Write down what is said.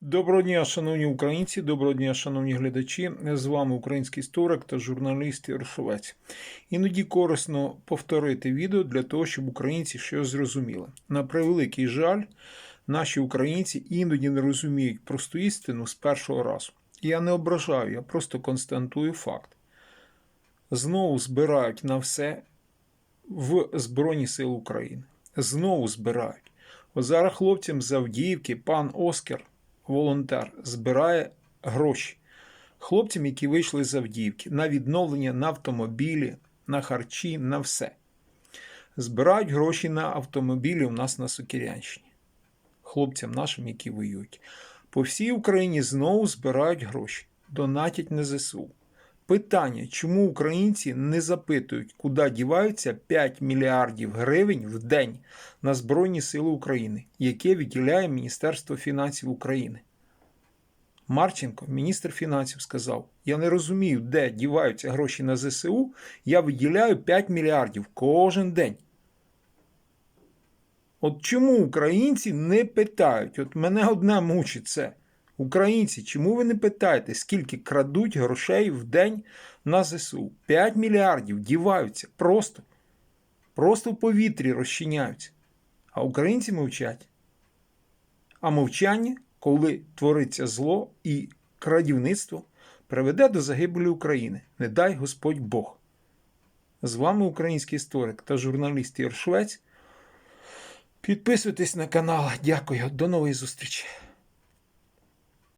Доброго дня, шановні українці, доброго дня, шановні глядачі. З вами український історик та журналіст Єршовець. Іноді корисно повторити відео для того, щоб українці щось зрозуміли. На превеликий жаль, наші українці іноді не розуміють просту істину з першого разу. Я не ображаю, я просто констатую факт. Знову збирають на все в Збройні Сили України. Знову збирають. От зараз хлопцям з Авдіївки пан Оскар волонтер збирає гроші хлопцям, які вийшли з Авдіївки, на відновлення на автомобілі, на харчі, на все. Збирають гроші на автомобілі у нас на Сокирянщині. Хлопцям нашим, які воюють. По всій Україні знову збирають гроші, донатять на ЗСУ. Питання, чому українці не запитують, куди діваються 5 мільярдів гривень в день на Збройні Сили України, яке виділяє Міністерство фінансів України. Марченко, міністр фінансів, сказав: Я не розумію, де діваються гроші на ЗСУ, я виділяю 5 мільярдів кожен день. От чому українці не питають? От мене одне мучить це. Українці, чому ви не питаєте, скільки крадуть грошей в день на ЗСУ? 5 мільярдів діваються просто. Просто в повітрі розчиняються. А українці мовчать. А мовчання, коли твориться зло і крадівництво, приведе до загибелі України. Не дай Господь Бог. З вами український історик та журналіст Ігор Швець. Підписуйтесь на канал. Дякую. До нової зустрічі.